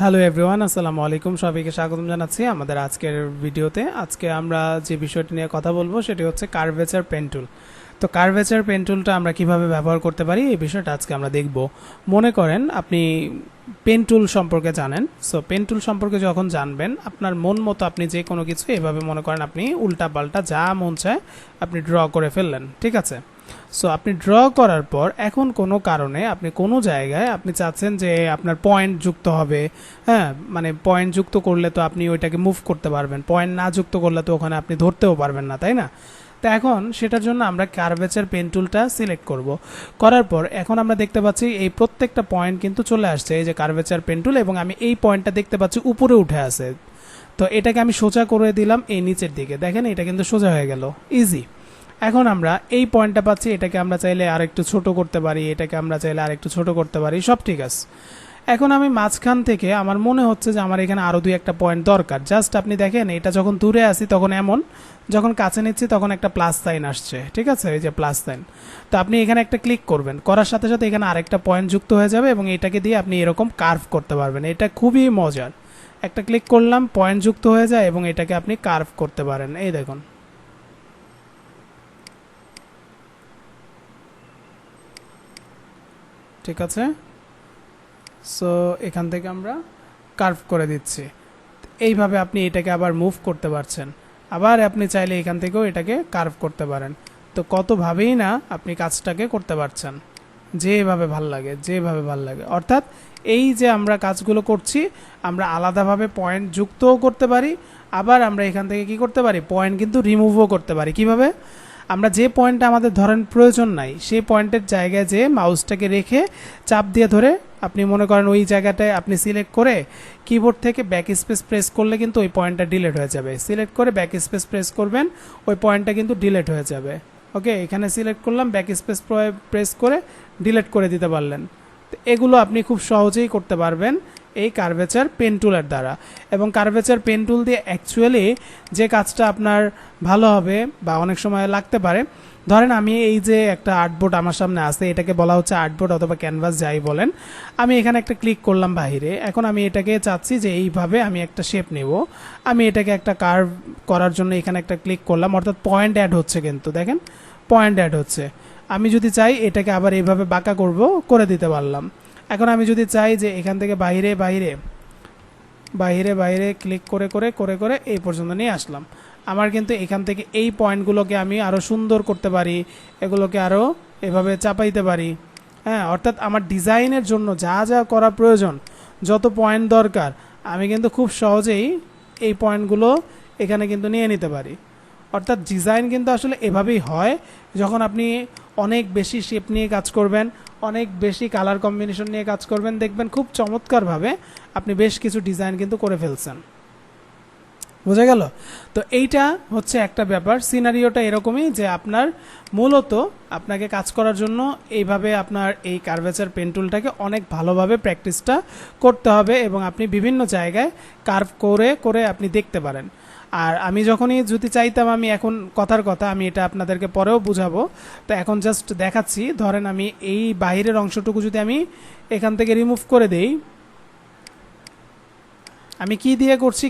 Hello everyone আসসালামু আলাইকুম সবাইকে স্বাগতম জানাচ্ছি আমাদের আজকের ভিডিওতে। আজকে আমরা যে বিষয়টি নিয়ে কথা বলব, সেটি হচ্ছে কার্ভেচার পেন্টুল তো কার্ভেচার পেন্টুলটা আমরা কীভাবে ব্যবহার করতে পারি, এই বিষয়টা আজকে আমরা দেখব। মনে করেন আপনি পেন্টুল সম্পর্কে জানেন। সো পেন্টুল সম্পর্কে যখন জানবেন, আপনার মন মতো আপনি যে কোনো কিছু এভাবে মনে করেন আপনি উল্টা পাল্টা যা মন চায় আপনি ড্র করে ফেললেন। ঠিক আছে? সো আপনি ড্র করার পর এখন কোনো কারণে আপনি কোনো জায়গায় আপনি চাচ্ছেন যে আপনার পয়েন্ট যুক্ত হবে। হ্যাঁ মানে পয়েন্ট যুক্ত করলে তো আপনি ওইটাকে মুভ করতে পারবেন। পয়েন্ট না যুক্ত করলে তো ওখানে আপনি ধরতেও পারবেন না, তাই না? তো এখন সেটার জন্য আমরা কার্ভেচার পেন টুলটা সিলেক্ট করব। করার পর এখন আমরা দেখতে পাচ্ছি এই প্রত্যেকটা পয়েন্ট কিন্তু চলে আসছে, এই যে কার্ভেচার পেন টুল এবং আমি এই পয়েন্টটা দেখতে পাচ্ছি উপরে উঠে আছে। তো এটাকে আমি সোজা করে দিলাম এই নিচের দিকে। দেখেন, এটা কিন্তু সোজা হয়ে গেল। ইজি এখন আমরা এই পয়েন্টটা পাচ্ছি, এটাকে আমরা চাইলে আর একটু ছোট করতে পারি, এটাকে আমরা চাইলে আর একটু ছোট করতে পারি, সব ঠিক আছে। এখন আমি মাঝখান থেকে আমার মনে হচ্ছে যে আমার এখানে আরও দুই একটা পয়েন্ট দরকার। জাস্ট আপনি দেখেন, এটা যখন দূরে আসি তখন এমন, যখন কাছে নিচ্ছি তখন একটা প্লাস সাইন আসছে, ঠিক আছে? এই যে প্লাস সাইন। তো আপনি এখানে একটা ক্লিক করবেন, করার সাথে সাথে এখানে আরেকটা পয়েন্ট যুক্ত হয়ে যাবে এবং এটাকে দিয়ে আপনি এরকম কার্ভ করতে পারবেন। এটা খুবই মজার। একটা ক্লিক করলাম, পয়েন্ট যুক্ত হয়ে যায় এবং এটাকে আপনি কার্ভ করতে পারেন। এই দেখুন। ঠিক আছে? সো এখান থেকে আমরা কার্ভ করে দিচ্ছি। এইভাবে আপনি এটাকে আবার মুভ করতে পারছেন। আবার আপনি চাইলে এখান থেকেও এটাকে কার্ভ করতে পারেন। তো কতভাবেই না আপনি কাজটাকে করতে পারছেন। যেভাবে ভালো লাগে, যেভাবে ভালো লাগে। অর্থাৎ এই যে আমরা কাজগুলো করছি, আমরা আলাদাভাবে পয়েন্ট যুক্তও করতে পারি, আবার আমরা এখান থেকে কি করতে পারি? পয়েন্ট কিন্তু রিমুভও করতে পারি। কীভাবে? আমরা যে পয়েন্টটা আমাদের ধরেন প্রয়োজন নাই, সেই পয়েন্টের জায়গায় যে মাউসটাকে রেখে চাপ দিয়ে ধরে আপনি মনে করেন ওই জায়গাটায় আপনি সিলেক্ট করে কিবোর্ড থেকে ব্যাক স্পেস প্রেস করলে কিন্তু ওই পয়েন্টটা ডিলেট হয়ে যাবে। সিলেক্ট করে ব্যাক স্পেস প্রেস করবেন, ওই পয়েন্টটা কিন্তু ডিলেট হয়ে যাবে। ওকে এখানে সিলেক্ট করলাম ব্যাক স্পেস প্রেস করে ডিলেট করে দিতে পারলেন। এগুলো আপনি খুব সহজেই করতে পারবেন। এই কার্ভেচার পেন টুলের দ্বারা। এবং কার্ভেচার পেন টুল দিয়ে অ্যাকচুয়ালি যে কাজটা আপনার ভালো হবে বা অনেক সময় লাগতে পারে, ধরেন আমি এই যে একটা আর্টবোর্ড আমার সামনে আছে, এটাকে বলা হচ্ছে আর্টবোর্ড অথবা ক্যানভাস যাই বলেন, আমি এখানে একটা ক্লিক করলাম বাইরে এখন আমি এটাকে চাচ্ছি যে এইভাবে আমি একটা শেপ নেব। আমি এটাকে একটা কার্ভ করার জন্য এখানে একটা ক্লিক করলাম, অর্থাৎ পয়েন্ট অ্যাড হচ্ছে কিন্তু, দেখেন? পয়েন্ট অ্যাড হচ্ছে। আমি যদি চাই এটাকে আবার এইভাবে বাঁকা করব, করে দিতে পারলাম। এখন আমি যদি চাই যে এখান থেকে বাইরে বাইরে বাইরে বাইরে ক্লিক করে করে করে করে এই পর্যন্ত নিয়ে আসলাম। আমার কিন্তু এখান থেকে এই পয়েন্টগুলোকে আমি আরও সুন্দর করতে পারি, এগুলোকে আরও এভাবে চাপাইতে পারি। হ্যাঁ অর্থাৎ আমার ডিজাইনের জন্য যা যা করা প্রয়োজন, যত পয়েন্ট দরকার, আমি কিন্তু খুব সহজেই এই পয়েন্টগুলো এখানে কিন্তু নিয়ে নিতে পারি। অর্থাৎ ডিজাইন কিন্তু আসলে এভাবেই হয়, যখন আপনি অনেক বেশি শেপ নিয়ে কাজ করবেন অনেক বেশি কালার কম্বিনেশন নিয়ে কাজ করবেন। দেখবেন খুব চমৎকারভাবে আপনি বেশ কিছু ডিজাইন কিন্তু করে ফেলছেন। বোঝা গেল? তো এইটা হচ্ছে একটা ব্যাপার। সিনারিওটা এরকমই যে আপনার মূলত আপনাকে কাজ করার জন্য এইভাবে আপনার এই কার্ভেচার পেন্টুলটাকে অনেক ভালোভাবে প্র্যাকটিসটা করতে হবে এবং আপনি বিভিন্ন জায়গায় কার্ভ করে করে আপনি দেখতে পারেন। আর আমি যখনই যদি চাইতাম আমি এখন কথার কথা, আমি এটা আপনাদেরকে পরেও বুঝাবো। তো এখন জাস্ট দেখাচ্ছি, ধরেন আমি এই বাইরের অংশটুকু যদি আমি এখান থেকে রিমুভ করে দেই, আমি কি দিয়ে করছি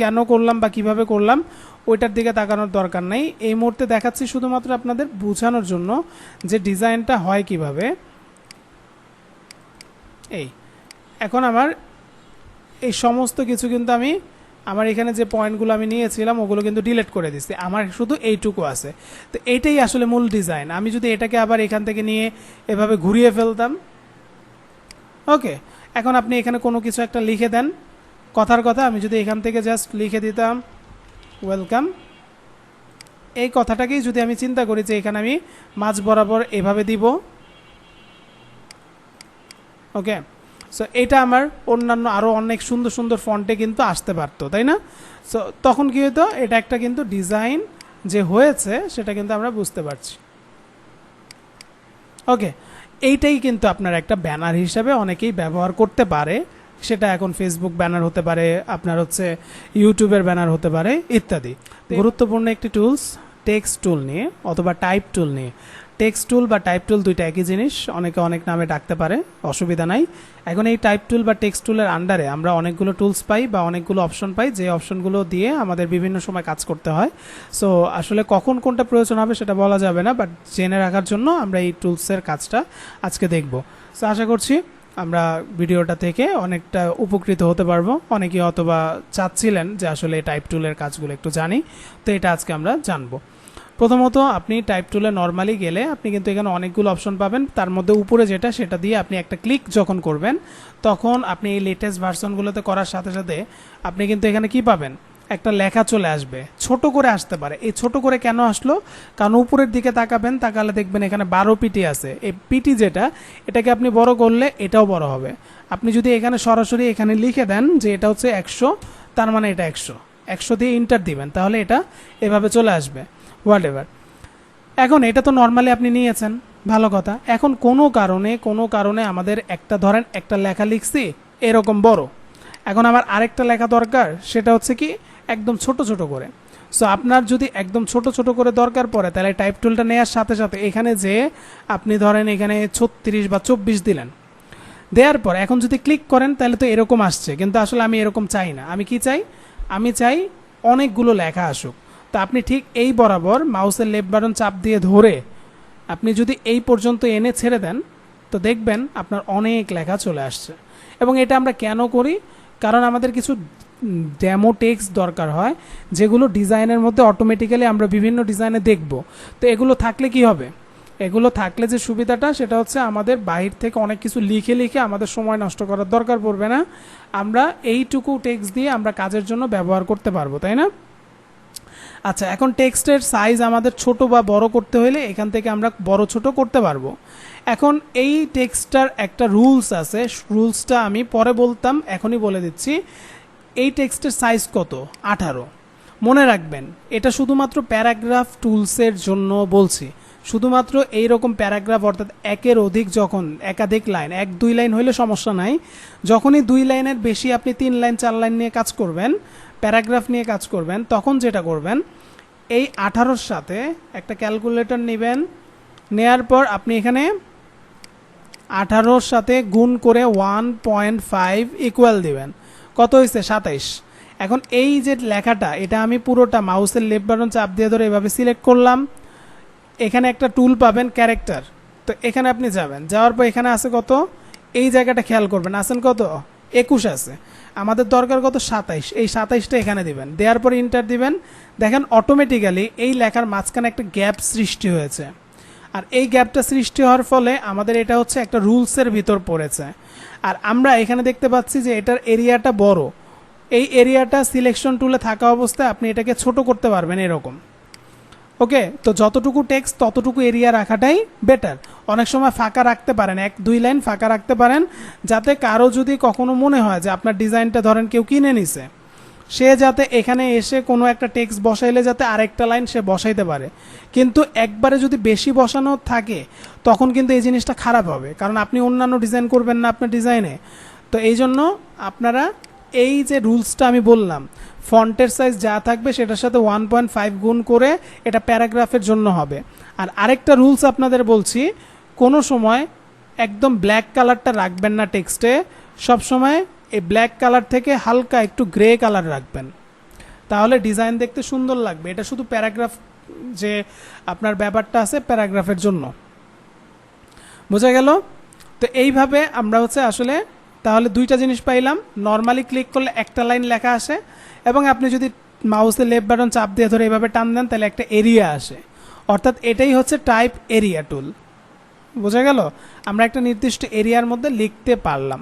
কেন করলাম বা কীভাবে করলাম, ওইটার দিকে তাকানোর দরকার নেই। এই মুহূর্তে দেখাচ্ছি শুধুমাত্র আপনাদের বোঝানোর জন্য যে ডিজাইনটা হয় কীভাবে। এই, এখন আমার এই সমস্ত কিছু কিন্তু আমি আমার এখানে যে পয়েন্টগুলো আমি নিয়েছিলাম, ওগুলো কিন্তু ডিলিট করে দিচ্ছি আমার শুধু এইটুকু আছে। তো এইটাই আসলে মূল ডিজাইন। আমি যদি এটাকে আবার এখান থেকে নিয়ে এভাবে ঘুরিয়ে ফেলতাম, ওকে, এখন আপনি এখানে কোনো কিছু একটা লিখে দেন। কথার কথা, আমি যদি এখান থেকে জাস্ট লিখে দিতাম ওয়েলকাম এই কথাটাকেই যদি আমি চিন্তা করি যে এখানে আমি মাঝ বরাবর এভাবে দিব, ওকে সো এটা আমার অন্যান্য আরও অনেক সুন্দর সুন্দর ফন্টে কিন্তু আসতে পারতো তাই না? সো তখন কী হতো? এটা একটা কিন্তু ডিজাইন যে হয়েছে সেটা কিন্তু আমরা বুঝতে পারছি। ওকে এইটাই কিন্তু আপনার একটা ব্যানার হিসাবে অনেকেই ব্যবহার করতে পারে। সেটা এখন ফেসবুক ব্যানার হতে পারে আপনার হচ্ছে ইউটিউবের ব্যানার হতে পারে ইত্যাদি। গুরুত্বপূর্ণ একটি টুলস টেক্সট টুল নিয়ে অথবা টাইপ টুল নিয়ে। টেক্সট টুল বা টাইপ টুল দুইটা একই জিনিস। অনেকে অনেক নামে ডাকতে পারে, অসুবিধা নাই। এখন এই টাইপ টুল বা টেক্সট টুলের আন্ডারে আমরা অনেকগুলো টুলস পাই বা অনেকগুলো অপশন পাই, যে অপশনগুলো দিয়ে আমাদের বিভিন্ন সময় কাজ করতে হয়। সো আসলে কখন কোনটা প্রয়োজন হবে সেটা বলা যাবে না বাট জেনে রাখার জন্য আমরা এই টুলসের কাজটা আজকে দেখব। সো আশা করছি আমরা ভিডিওটা থেকে অনেকটা উপকৃত হতে পারব। অনেকেই অথবা চাচ্ছিলেন যে আসলে টাইপ টুলের কাজগুলো একটু জানি। তো, এটা আজকে আমরা জানব। প্রথমত আপনি টাইপ টুলে নর্মালি গেলে আপনি কিন্তু এখানে অনেকগুলো অপশন পাবেন। তার মধ্যে উপরে যেটা, সেটা দিয়ে আপনি একটা ক্লিক যখন করবেন, তখন আপনি এই লেটেস্ট ভার্সনগুলোতে করার সাথে সাথে আপনি কিন্তু এখানে কি পাবেন? একটা লেখা চলে আসবে। ছোট করে আসতে পারে। এই ছোট করে কেন আসলো? কারণ উপরের দিকে তাকাবেন, তাকালে দেখবেন এখানে বারো পিটি আছে। এই পিটি যেটা, এটাকে আপনি বড় করলে এটাও বড় হবে। আপনি যদি এখানে সরাসরি এখানে লিখে দেন যে এটা হচ্ছে একশো, তার মানে এটা একশো। একশো দিয়ে ইন্টার দিবেন, তাহলে এটা এভাবে চলে আসবে হোয়াট এভার এখন এটা তো নর্মালি আপনি নিয়েছেন, ভালো কথা। এখন কোনো কারণে কোনো কারণে আমাদের একটা, ধরেন একটা লেখা লিখছি, এরকম বড়। এখন আমার আরেকটা লেখা দরকার, সেটা হচ্ছে কি, একদম ছোট ছোট করে। সো আপনার যদি একদম ছোট ছোট করে দরকার পড়ে, তাহলে টাইপ টুলটা নেওয়ার সাথে সাথে এখানে যে আপনি ধরেন এখানে ছত্রিশ বা চব্বিশ দিলেন। দেওয়ার পর এখন যদি ক্লিক করেন, তাহলে তো এরকম আসছে, কিন্তু আসলে আমি এরকম চাই না। আমি কি চাই? আমি চাই অনেকগুলো লেখা আসুক। তো আপনি ঠিক এই বরাবর মাউসের লেফট বাটন চাপ দিয়ে ধরে আপনি যদি এই পর্যন্ত এনে ছেড়ে দেন, তো দেখবেন আপনার অনেক লেখা চলে আসছে। এবং এটা আমরা কেন করি? কারণ আমাদের কিছু ডেমো টেক্স দরকার হয়, যেগুলো ডিজাইনের মধ্যে অটোমেটিক্যালি আমরা বিভিন্ন ডিজাইনে দেখব। তো এগুলো থাকলে কি হবে? এগুলো থাকলে যে সুবিধাটা, সেটা হচ্ছে আমাদের বাহির থেকে অনেক কিছু লিখে লিখে আমাদের সময় নষ্ট করার দরকার পড়বে না। আমরা এইটুকু টেক্সট দিয়ে আমরা কাজের জন্য ব্যবহার করতে পারব, তাই না? আচ্ছা এখন টেক্সটের সাইজ আমাদের ছোট বা বড় করতে হলে এখান থেকে আমরা বড় ছোট করতে পারব। এখন এই টেক্সটটার একটা রুলস আছে রুলসটা আমি পরে বলতাম, এখনই বলে দিচ্ছি। এই টেক্সটের সাইজ কত? আঠারো। মনে রাখবেন, এটা শুধুমাত্র প্যারাগ্রাফ টুলসের জন্য বলছি। শুধুমাত্র এই রকম প্যারাগ্রাফ অর্থাৎ একের অধিক যখন একাধিক লাইন, এক দুই লাইন হইলে সমস্যা নাই। যখনই দুই লাইনের বেশি আপনি তিন লাইন, চার লাইন নিয়ে কাজ করবেন, প্যারাগ্রাফ নিয়ে কাজ করবেন, তখন যেটা করবেন, এই আঠারোর সাথে একটা ক্যালকুলেটর নেবেন, নেয়ার পর আপনি এখানে আঠারোর সাথে গুণ করে ওয়ান পয়েন্ট ফাইভ ইকুয়াল দিবেন। কত হয়েছে সাতাইশ। এখন এই যে লেখাটা, এটা আমি পুরোটা মাউসের লেফট বাটন চাপ দিয়ে ধরে এভাবে সিলেক্ট করলাম। এখানে একটা টুল পাবেন ক্যারেক্টার তো এখানে আপনি যাবেন। যাওয়ার পর এখানে আছে কত? এই জায়গাটা খেয়াল করবেন। আছেন কত? একুশ আছে। আমাদের দরকার কত? সাতাইশ। এই সাতাইশটা এখানে দিবেন। দেওয়ার পর ইন্টার দিবেন। দেখেন অটোমেটিক্যালি এই লেখার মাঝখানে একটা গ্যাপ সৃষ্টি হয়েছে। আর এই গ্যাপটা সৃষ্টি হওয়ার ফলে আমাদের এটা হচ্ছে একটা রুলসের ভিতর পড়েছে। আর আমরা এখানে দেখতে পাচ্ছি যে এটার এরিয়াটা বড়। এই এরিয়াটা সিলেকশন টুলে থাকা অবস্থায় আপনি এটাকে ছোট করতে পারবেন এরকম। ওকে তো যতটুকু টেক্সট ততটুকু এরিয়া রাখাটাই বেটার অনেক সময় ফাঁকা রাখতে পারেন, এক, দুই লাইন ফাঁকা রাখতে পারেন, যাতে কারও যদি কখনো মনে হয় যে আপনার ডিজাইনটা ধরেন কেউ কিনে নিছে, সে যাতে এখানে এসে কোনো একটা টেক্সট বসাইলে যাতে আরেকটা লাইন সে বসাইতে পারে। কিন্তু একবারে যদি বেশি বসানো থাকে, তখন কিন্তু এই জিনিসটা খারাপ হবে। কারণ আপনি অন্যান্য ডিজাইন করবেন না আপনার ডিজাইনে তো এই জন্য আপনারা এই যে রুলসটা আমি বললাম, ফন্টের সাইজ যা থাকবে সেটার সাথে ওয়ান পয়েন্ট ফাইভ গুণ করে এটা প্যারাগ্রাফের জন্য হবে। আর আরেকটা রুলস আপনাদের বলছি, কোনো সময় একদম ব্ল্যাক কালারটা রাখবেন না টেক্সটে সবসময় এই ব্ল্যাক কালার থেকে হালকা একটু গ্রে কালার রাখবেন। তাহলে ডিজাইন দেখতে সুন্দর লাগবে। এটা শুধু প্যারাগ্রাফ যে আপনার ব্যাপারটা আছে প্যারাগ্রাফের জন্য। বোঝা গেল? তো এইভাবে আমরা হচ্ছে আসলে তাহলে দুইটা জিনিস পাইলাম। নর্মালি ক্লিক করলে একটা লাইন লেখা আসে এবং আপনি যদি মাউসে লেফট বাটন চাপ দিয়ে ধরে এভাবে টান দেন, তাহলে একটা এরিয়া আসে। অর্থাৎ এটাই হচ্ছে টাইপ এরিয়া টুল বোঝা গেল? আমরা একটা নির্দিষ্ট এরিয়ার মধ্যে লিখতে পারলাম।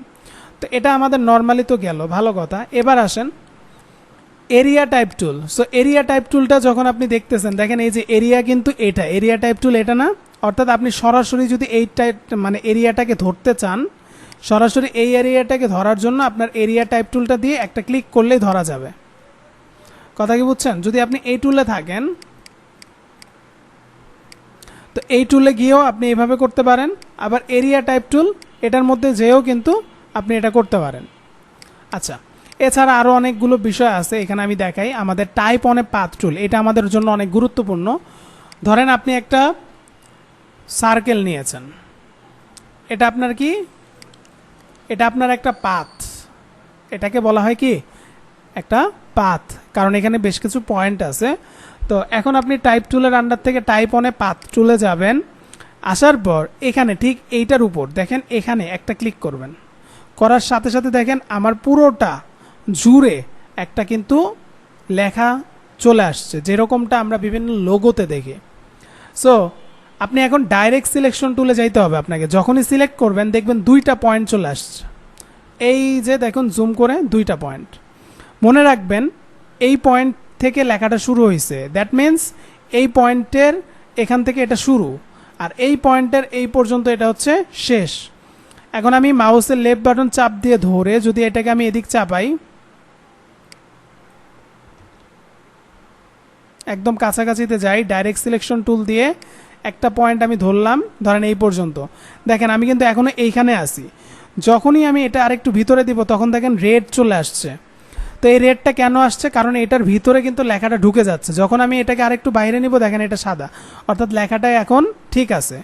তো এটা আমাদের নর্মালি তো গেল, ভালো কথা। এবার আসেন area type tool so area type টুলটা যখন আপনি দেখতেছেন, দেখেন এই যে এরিয়া কিন্তু এটা। এরিয়া টাইপ টুল এটা না? অর্থাৎ আপনি সরাসরি যদি এই টাইপ মানে এরিয়াটাকে ধরতে চান সরাসরি এই এরিয়াটাকে ধরার জন্য আপনার এরিয়া টাইপ টুলটা দিয়ে একটা ক্লিক করলেই ধরা যাবে। কথা কি বুঝছেন? যদি আপনি এই টুলে থাকেন, তো এই টুলে গিয়েও আপনি এইভাবে করতে পারেন। আবার এরিয়া টাইপ টুল এটার মধ্যে যেও কিন্তু আপনি এটা করতে পারেন। আচ্ছা এছাড়া আরও অনেকগুলো বিষয় আছে, এখানে আমি দেখাই। আমাদের টাইপ অন পাথ টুল এটা আমাদের জন্য অনেক গুরুত্বপূর্ণ। ধরেন আপনি একটা সার্কেল নিয়েছেন। এটা আপনার কি? এটা আপনার একটা পাথ। এটাকে বলা হয় কি? একটা পাথ। কারণ এখানে বেশ কিছু পয়েন্ট আছে। তো এখন আপনি টাইপ টুলের আন্ডার থেকে টাইপ অনে পাথ টুলে যাবেন। আসার পর এখানে ঠিক এইটার উপর দেখেন এখানে একটা ক্লিক করবেন। করার সাথে সাথে দেখেন আমার পুরোটা জুড়ে একটা কিন্তু লেখা চলে আসছে। যেরকমটা আমরা বিভিন্ন লোগোতে দেখি। সো আপনি এখন ডাইরেক্ট সিলেকশন টুলে যাইতে হবে আপনাকে। যখনই সিলেক্ট করবেন, দেখবেন দুইটা পয়েন্ট চলে আসছে। এই যে দেখুন জুম করে দুইটা পয়েন্ট মনে রাখবেন, এই পয়েন্ট থেকে লেখাটা শুরু হয়েছে দ্যাট মিন্স এই পয়েন্টের এখান থেকে এটা শুরু। আর এই পয়েন্টের এই পর্যন্ত এটা হচ্ছে শেষ। এখন আমি মাউসের লেফট বাটন চাপ দিয়ে ধরে যদি এটাকে আমি এদিক চাপাই, একদম কাছাকাছিতে যাই ডাইরেক্ট সিলেকশন টুল দিয়ে একটা পয়েন্ট আমি ধরলাম, ধরেন এই পর্যন্ত। দেখেন, আমি কিন্তু এখনও এইখানে আসি যখনই আমি এটা আরেকটু ভিতরে দিব, তখন দেখেন রেড চলে আসছে। তো এই রেডটা কেন আসছে? কারণ এটার ভিতরে কিন্তু লেখাটা ঢুকে যাচ্ছে। যখন আমি এটাকে আরেকটু বাইরে নিব, দেখেন এটা সাদা। অর্থাৎ লেখাটা এখন ঠিক আছে।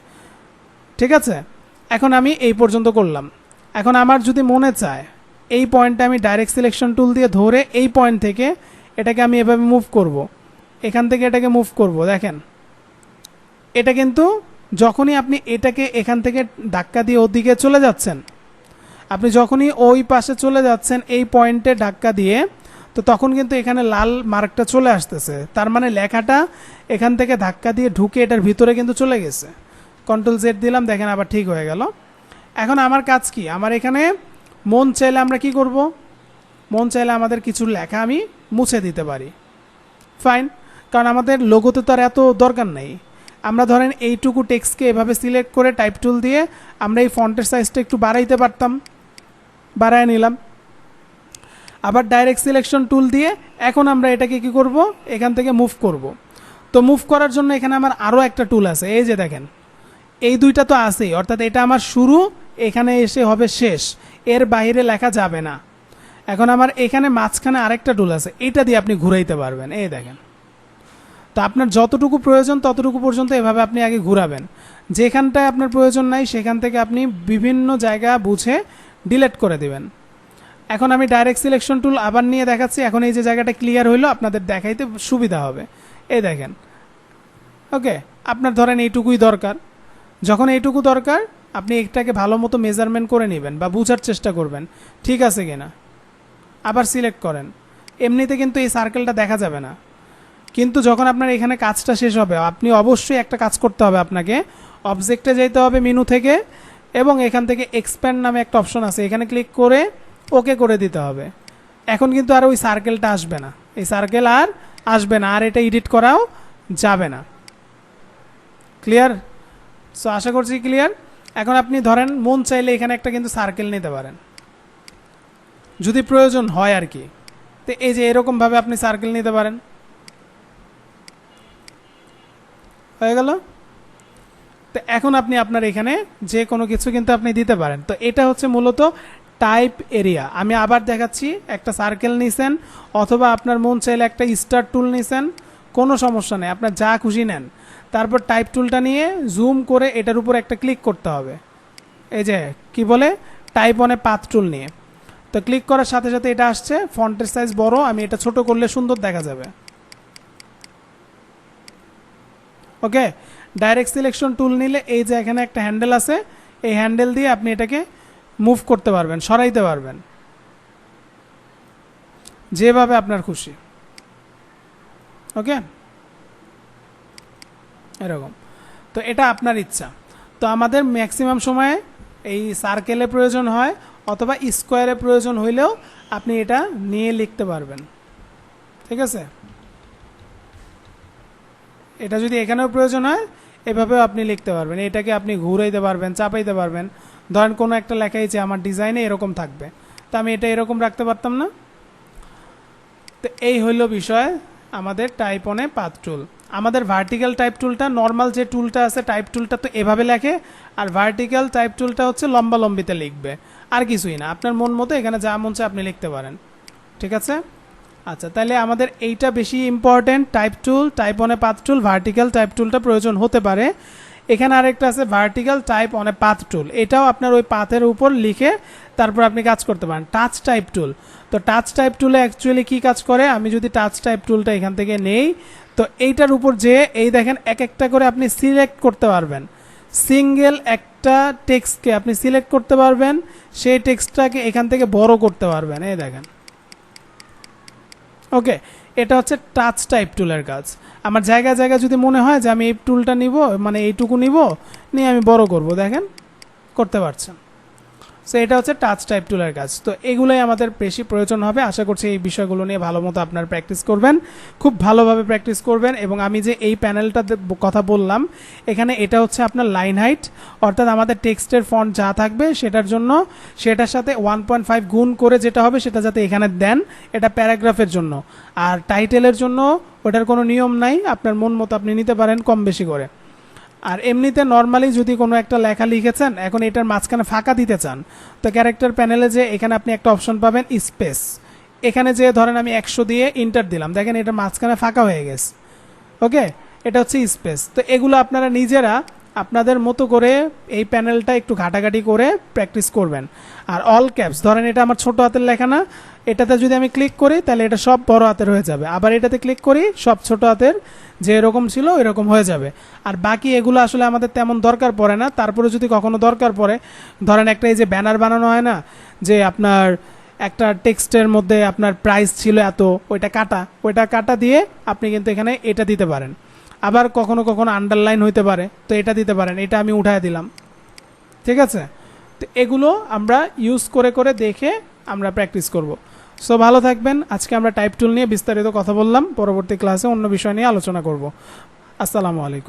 ঠিক আছে? এখন আমি এই পর্যন্ত করলাম। এখন আমার যদি মনে চায়, এই পয়েন্টটা আমি ডাইরেক্ট সিলেকশন টুল দিয়ে ধরে এই পয়েন্ট থেকে এটাকে আমি এভাবে মুভ করব। এখান থেকে এটাকে মুভ করব। দেখেন এটা কিন্তু যখনই আপনি এটাকে এখান থেকে ধাক্কা দিয়ে ওদিকে চলে যাচ্ছেন, আপনি যখনই ওই পাশে চলে যাচ্ছেন, এই পয়েন্টে ধাক্কা দিয়ে, তো তখন কিন্তু এখানে লাল মার্কটা চলে আসতেছে। তার মানে লেখাটা এখান থেকে ধাক্কা দিয়ে ঢুকে এটার ভিতরে কিন্তু চলে গেছে। কন্ট্রোল জেড দিলাম, দেখেন আবার ঠিক হয়ে গেল। এখন আমার কাজ কি? আমার এখানে মন চাইলে আমরা কি করব? মন চাইলে আমাদের কিছু লেখা আমি মুছে দিতে পারি। ফাইন কারণ আমাদের লোগোতে তো আর এত দরকার নেই। আমরা ধরেন এইটুকু টেক্সটকে এভাবে সিলেক্ট করে টাইপ টুল দিয়ে আমরা এই ফন্টের সাইজটা একটু বাড়াইতে পারতাম। বাড়ায় নিলাম। আবার ডাইরেক্ট সিলেকশন টুল দিয়ে এখন আমরা এটাকে কি করব? এখান থেকে মুভ করব। তো মুভ করার জন্য এখানে আমার আরও একটা টুল আছে। এই যে দেখেন, এই দুইটা তো আছেই। অর্থাৎ এটা আমার শুরু, এখানে এসে হবে শেষ। এর বাইরে লেখা যাবে না। এখন আমার এখানে মাঝখানে আরেকটা টুল আছে। এটা দিয়ে আপনি ঘুরাইতে পারবেন। এই দেখেন। তো আপনার যতটুকু প্রয়োজন ততটুকু পর্যন্ত এভাবে আপনি আগে ঘুরাবেন। যেখানটায় আপনার প্রয়োজন নাই, সেখান থেকে আপনি বিভিন্ন জায়গা বুঝে ডিলেট করে দেবেন। এখন আমি ডাইরেক্ট সিলেকশন টুল আবার নিয়ে দেখাচ্ছি। এখন এই যে জায়গাটা ক্লিয়ার হইল, আপনাদের দেখাইতে সুবিধা হবে। এই দেখেন। ওকে, আপনার ধরেন এইটুকুই দরকার। যখন এইটুকু দরকার, আপনি এটাকে ভালো মতো মেজারমেন্ট করে নেবেন বা বোঝার চেষ্টা করবেন, ঠিক আছে কিনা? আবার সিলেক্ট করেন। এমনিতে কিন্তু এই সার্কেলটা দেখা যাবে না। কিন্তু যখন আপনার এখানে কাজটা শেষ হবে, আপনি অবশ্যই একটা কাজ করতে হবে আপনাকে। অবজেক্টে যেতে হবে মেনু থেকে এবং এখান থেকে এক্সপ্যান্ড নামে একটা অপশন আছে। এখানে ক্লিক করে ওকে করে দিতে হবে। এখন কিন্তু আর ওই সার্কেলটা আসবে না। এই সার্কেল আর আসবে না। আর এটা এডিট করাও যাবে না। ক্লিয়ার সো আশা করছি ক্লিয়ার এখন আপনি ধরেন, মন চাইলে এখানে একটা কিন্তু সার্কেল নিতে পারেন। যদি প্রয়োজন হয় আর কি। তো এই যে এরকমভাবে আপনি সার্কেল নিতে পারেন। হয়ে গেল। তো এখন আপনি আপনার এখানে যে কোনো কিছু কিন্তু আপনি দিতে পারেন। তো এটা হচ্ছে মূলত টাইপ এরিয়া আমি আবার দেখাচ্ছি, একটা সার্কেল নিছেন, অথবা আপনার মন চাইলে একটা স্টার টুল নিছেন, কোনো সমস্যা নেই, আপনার যা খুশি নেন। তারপর টাইপ টুলটা নিয়ে জুম করে এটার উপর একটা ক্লিক করতে হবে। এই যে, কি বলে? টাইপ অনে পাথ টুল নিয়ে। তো ক্লিক করার সাথে সাথে এটা আসছে ফন্টের সাইজ বড়, আমি এটা ছোট করলে সুন্দর দেখা যাবে। ওকে? ডাইরেক্ট সিলেকশন টুল নিলে এই যে এখানে একটা হ্যান্ডেল আছে, এই হ্যান্ডেল দিয়ে আপনি এটাকে মুভ করতে পারবেন, সরাইতে পারবেন। যেভাবে আপনার খুশি। ওকে? এরকম। তো এটা আপনার ইচ্ছা। তো আমাদের ম্যাক্সিমাম সময়ে এই সার্কেলে প্রয়োজন হয় অথবা স্কোয়ারে প্রয়োজন হইলেও আপনি এটা নিয়ে লিখতে পারবেন। ঠিক আছে? এটা যদি এখানেও প্রয়োজন হয়, এভাবেও আপনি লিখতে পারবেন। এটাকে আপনি ঘুরাইতে পারবেন, চাপাইতে পারবেন। ধরেন কোনো একটা লেখাই যে আমার ডিজাইনে এরকম থাকবে। তো আমি এটা এরকম রাখতে পারতাম না? তো এই হইল বিষয় আমাদের টাইপ অনে পাথ টুল আমাদের ভার্টিক্যাল টাইপ টুলটা নর্মাল যে টুলটা আছে টাইপ টুলটা তো এভাবে লেখে, আর ভার্টিক্যাল টাইপ টুলটা হচ্ছে লম্বা লম্বিতে লিখবে। আর কিছুই না। আপনার মন মতো এখানে যা মন চায় আপনি লিখতে পারেন। ঠিক আছে? আচ্ছা তাহলে আমাদের এইটা বেশি important type tool type on path tool vertical type টুলটা প্রয়োজন হতে পারে। এখানে আরেকটা আছে vertical type on path tool এটাও আপনার ওই পাথের উপর লিখে তারপর আপনি কাজ করতে পারেন। টাচ টাইপ টুল তো টাচ টাইপ টুলে অ্যাকচুয়ালি কি কাজ করে? আমি যদি টাচ টাইপ টুলটা এখান থেকে নেই, তো এইটার উপর যে, এই দেখেন এক একটা করে আপনি সিলেক্ট করতে পারবেন। সিঙ্গেল একটা টেক্সটকে আপনি সিলেক্ট করতে পারবেন, সেই টেক্সটটাকে এখান থেকে বড় করতে পারবেন। এই দেখেন। ওকে, এটা হচ্ছে টাচ টাইপ টুলের কাজ। আমার জায়গা জায়গায় যদি মনে হয় যে আমি এই টুলটা নিব মানে এইটুকু নিব, নিয়ে আমি বড় করব, দেখেন, করতে পারছেন। সো এটা হচ্ছে টাচ টাইপ টুলের কাজ। তো এগুলোই আমাদের বেশি প্রয়োজন হবে। আশা করছি এই বিষয়গুলো নিয়ে ভালো মতো আপনার প্র্যাকটিস করবেন। খুব ভালোভাবে প্র্যাকটিস করবেন এবং আমি যে এই প্যানেলটা কথা বললাম, এখানে এটা হচ্ছে আপনার লাইন হাইট অর্থাৎ আমাদের টেক্সটের ফন্ট যা থাকবে সেটার জন্য সেটার সাথে ওয়ান পয়েন্ট ফাইভ গুণ করে যেটা হবে সেটা যাতে এখানে দেন, এটা প্যারাগ্রাফের জন্য। আর টাইটেলের জন্য ওটার কোনো নিয়ম নাই। আপনার মন মতো আপনি নিতে পারেন কম বেশি করে। আর এমনিতে নর্মালি যদি কোনো একটা লেখা লিখেছেন, এখন এটার মাঝখানে ফাঁকা দিতে চান, তো ক্যারেক্টার প্যানেলে যে এখানে আপনি একটা অপশন পাবেন স্পেস এখানে যে ধরেন আমি একশো দিয়ে ইন্টার দিলাম, দেখেন এটা মাঝখানে ফাঁকা হয়ে গেছে। ওকে এটা হচ্ছে স্পেস তো এগুলো আপনারা নিজেরা আপনাদের মতো করে এই প্যানেলটা একটু ঘাটাঘাটি করে প্র্যাকটিস করবেন। আর অল ক্যাপস ধরেন এটা আমার ছোট হাতের লেখা না, এটাতে যদি আমি ক্লিক করি, তাহলে এটা সব বড় হাতের হয়ে যাবে। আবার এটাতে ক্লিক করি, সব ছোট হাতের যে এরকম ছিল, এরকম হয়ে যাবে। আর বাকি এগুলো আসলে আমাদের তেমন দরকার পড়ে না। তারপরে যদি কখনো দরকার পড়ে, ধরেন একটা এই যে ব্যানার বানানো হয় না, যে আপনার একটা টেক্সটের মধ্যে আপনার প্রাইস ছিল এত, ওইটা কাটা। ওইটা কাটা দিয়ে আপনি কিন্তু এখানে এটা দিতে পারেন। আবার কখনো কখনো আন্ডারলাইন হইতে পারে, তো এটা দিতে পারেন। এটা আমি উঠায় দিলাম। ঠিক আছে? তো এগুলো আমরা ইউজ করে করে দেখে আমরা প্র্যাকটিস করব। সো ভালো থাকবেন। আজকে আমরা টাইপ টুল নিয়ে বিস্তারিত কথা বললাম। পরবর্তী ক্লাসে অন্য বিষয় নিয়ে আলোচনা করব। আসসালামু আলাইকুম।